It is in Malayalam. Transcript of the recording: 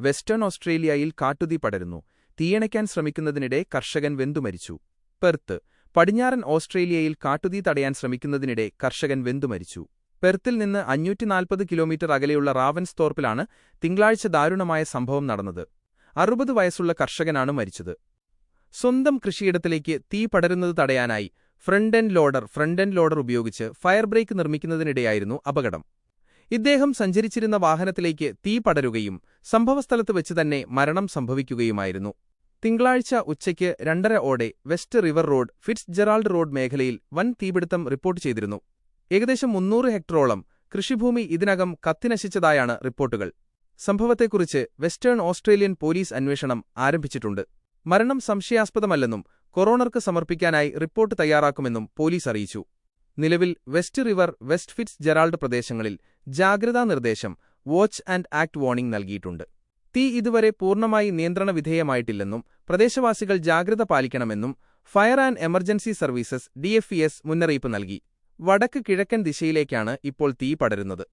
വെസ്റ്റേൺ ഓസ്ട്രേലിയയിൽ കാട്ടുതീ പടരുന്നു. തീയണയ്ക്കാൻ ശ്രമിക്കുന്നതിനിടെ കർഷകൻ വെന്തുമരിച്ചു പെർത്ത് പടിഞ്ഞാറൻ ഓസ്ട്രേലിയയിൽ കാട്ടുതീ തടയാൻ ശ്രമിക്കുന്നതിനിടെ കർഷകൻ വെന്തുമരിച്ചു പെർത്തിൽ നിന്ന് അഞ്ഞൂറ്റിനാൽപ്പത് കിലോമീറ്റർ അകലെയുള്ള റാവൻസ്തോർപ്പിലാണ് തിങ്കളാഴ്ച ദാരുണമായ സംഭവം നടന്നത്. അറുപത് വയസ്സുള്ള കർഷകനാണ് മരിച്ചത്. സ്വന്തം കൃഷിയിടത്തിലേക്ക് തീ പടരുന്നത് തടയാനായി front end loader front end loader ഉപയോഗിച്ച് ഫയർ ബ്രേക്ക് നിർമ്മിക്കുന്നതിനിടെയായിരുന്നു അപകടം. ഇദ്ദേഹം സഞ്ചരിച്ചിരുന്ന വാഹനത്തിലേക്ക് തീ പടരുകയും സംഭവസ്ഥലത്ത് വെച്ച് തന്നെ മരണം സംഭവിക്കുകയുമായിരുന്നു. തിങ്കളാഴ്ച ഉച്ചയ്ക്ക് രണ്ടര ഓടെ West River Road Fitzgerald Road മേഖലയിൽ വൻ തീപിടുത്തം റിപ്പോർട്ട് ചെയ്തിരുന്നു. ഏകദേശം മുന്നൂറ് ഹെക്ടറോളം കൃഷിഭൂമി ഇതിനകം കത്തിനശിച്ചതായാണ് റിപ്പോർട്ടുകൾ. സംഭവത്തെക്കുറിച്ച് വെസ്റ്റേൺ ഓസ്ട്രേലിയൻ പോലീസ് അന്വേഷണം ആരംഭിച്ചിട്ടുണ്ട്. മരണം സംശയാസ്പദമല്ലെന്നും കൊറോണർക്ക് സമർപ്പിക്കാനായി റിപ്പോർട്ട് തയ്യാറാക്കുമെന്നും പോലീസ് അറിയിച്ചു. നിലവിൽ West River West Fitzgerald പ്രദേശങ്ങളിൽ ജാഗ്രതാ നിർദ്ദേശം വാച്ച് ആൻഡ് ആക്ട് വാർണിംഗ് നൽകിയിട്ടുണ്ട്. തീ ഇതുവരെ പൂർണമായി നിയന്ത്രണ വിധേയമായിട്ടില്ലെന്നും പ്രദേശവാസികൾ ജാഗ്രത പാലിക്കണമെന്നും Fire and Emergency Services DFES മുന്നറിയിപ്പ് നൽകി. വടക്ക് കിഴക്കൻ ദിശയിലേക്കാണ് ഇപ്പോൾ തീ പടരുന്നത്.